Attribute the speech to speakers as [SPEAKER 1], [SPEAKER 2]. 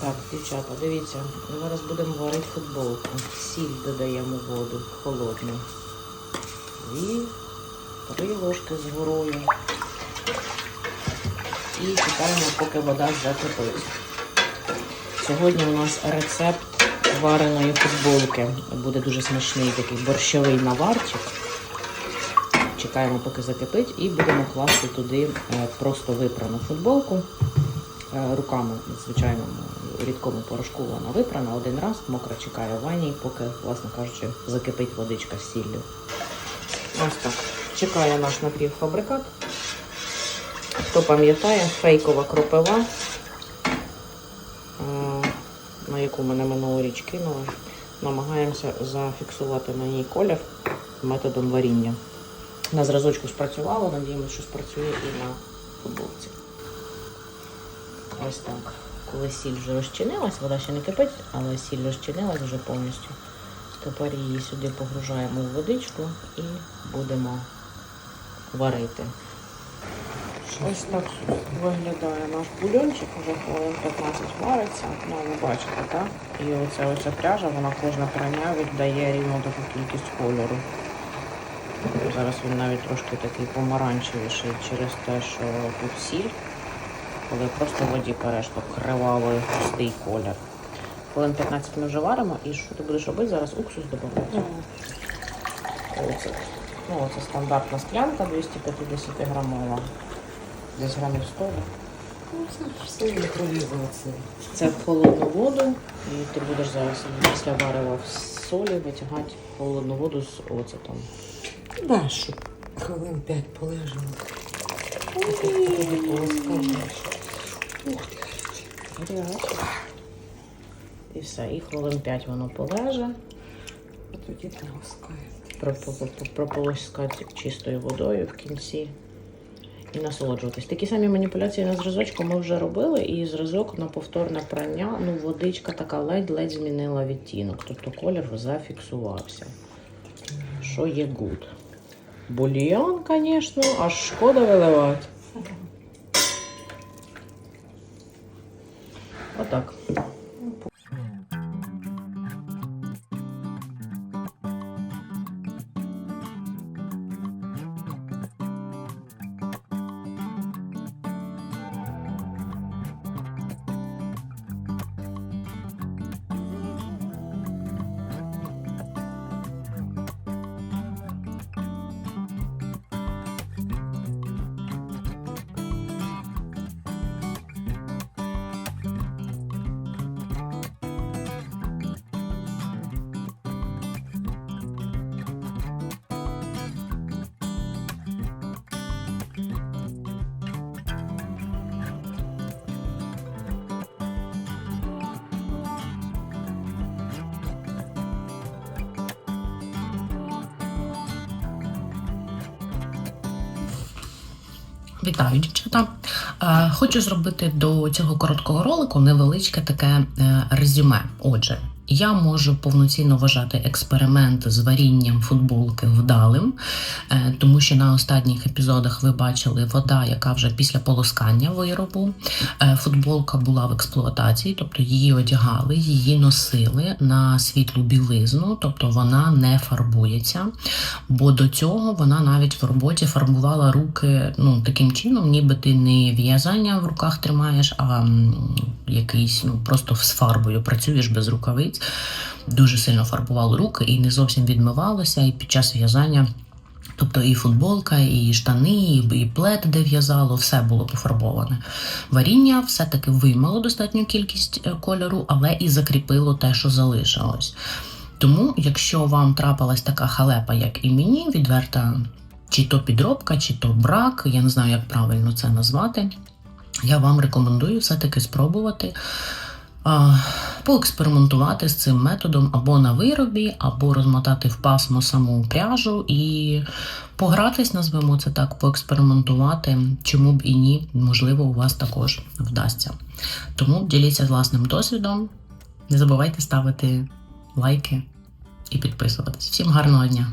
[SPEAKER 1] Так, дівчата, дивіться, зараз будемо варити футболку. Сіль додаємо воду холодну. І три ложки з горою. І чекаємо, поки вода закипить. Сьогодні у нас рецепт вареної футболки. Буде дуже смачний такий борщовий наварчик. Чекаємо, поки закипить, і будемо класти туди е, просто випрану футболку. Е, Руками, звичайно, рідкому порошку вона випрана один раз, мокро чекає в ванні, поки, власне кажучи, закипить водичка з сіллю. Ось так. Чекає наш напівфабрикат. Хто пам'ятає, фейкова кропива, е, на яку ми на минулоріч кинули, намагаємося зафіксувати на ній колір методом варіння. На зразочку спрацювало, надіємося, що спрацює і на футболці. Ось так. Коли сіль вже розчинилась, вода ще не кипить, але сіль розчинилась вже повністю. Тепер її сюди погружаємо в водичку і будемо варити. Ось так виглядає наш бульончик, вже хвилин 15 вариться. Ну, ви бачите, так? І оця оця пряжа, вона кожна прання віддає рівно таку кількість кольору. Зараз він навіть трошки такий помаранчевіший через те, що тут сіль. Коли просто в воді береш, то кривавий густий колір. Хвилин 15 ми вже варимо, і що ти будеш робити? Зараз уксус додається. Оце, ну, оце стандартна склянка 250 грамова. Десь грамів 100.
[SPEAKER 2] Ну, це все імпровізація.
[SPEAKER 1] Це в холодну воду, і ти будеш зараз після варива в солі витягати холодну воду з оцетом.
[SPEAKER 2] Да, щоб хвилин п'ять полоскаєш. Ух ти, гаряче.
[SPEAKER 1] І все, і хвилин 5 воно полеже.
[SPEAKER 2] А тоді полоскаєш.
[SPEAKER 1] прополоскати чистою водою в кінці і насолоджуватись. Такі самі маніпуляції на зразочку ми вже робили, і зразок на повторне прання, ну, водичка така ледь-ледь змінила відтінок, тобто колір зафіксувався. Що є гуд. Бульйон, звісно, аж шкода виливати. Отак.
[SPEAKER 3] Вітаю, дівчата. Е, Хочу зробити до цього короткого ролику невеличке таке е, резюме. Отже, я можу повноцінно вважати експеримент з варінням футболки вдалим, е, тому що на останніх епізодах ви бачили вода, яка вже після полоскання виробу. Е, Футболка була в експлуатації, тобто її одягали, її носили на світлу білизну, тобто вона не фарбується. Бо до цього вона навіть в роботі фарбувала руки ну, таким чином, ніби ти не в'язання в руках тримаєш, а якийсь ну, просто з фарбою працюєш без рукавиць. Дуже сильно фарбувало руки і не зовсім відмивалося. І під час в'язання. Тобто і футболка, і штани, і плед, де в'язало, все було пофарбоване. Варіння все-таки виймало достатню кількість е, кольору, але і закріпило те, що залишилось. Тому, якщо вам трапилась така халепа, як і мені, відверта чи то підробка, чи то брак, я не знаю, як правильно це назвати, я вам рекомендую все-таки спробувати поекспериментувати з цим методом або на виробі, або розмотати в пасмо саму пряжу і погратись, назвемо це так, поекспериментувати, чому б і ні, можливо, у вас також вдасться. Тому діліться власним досвідом. Не забувайте ставити лайки і підписуватись. Всім гарного дня!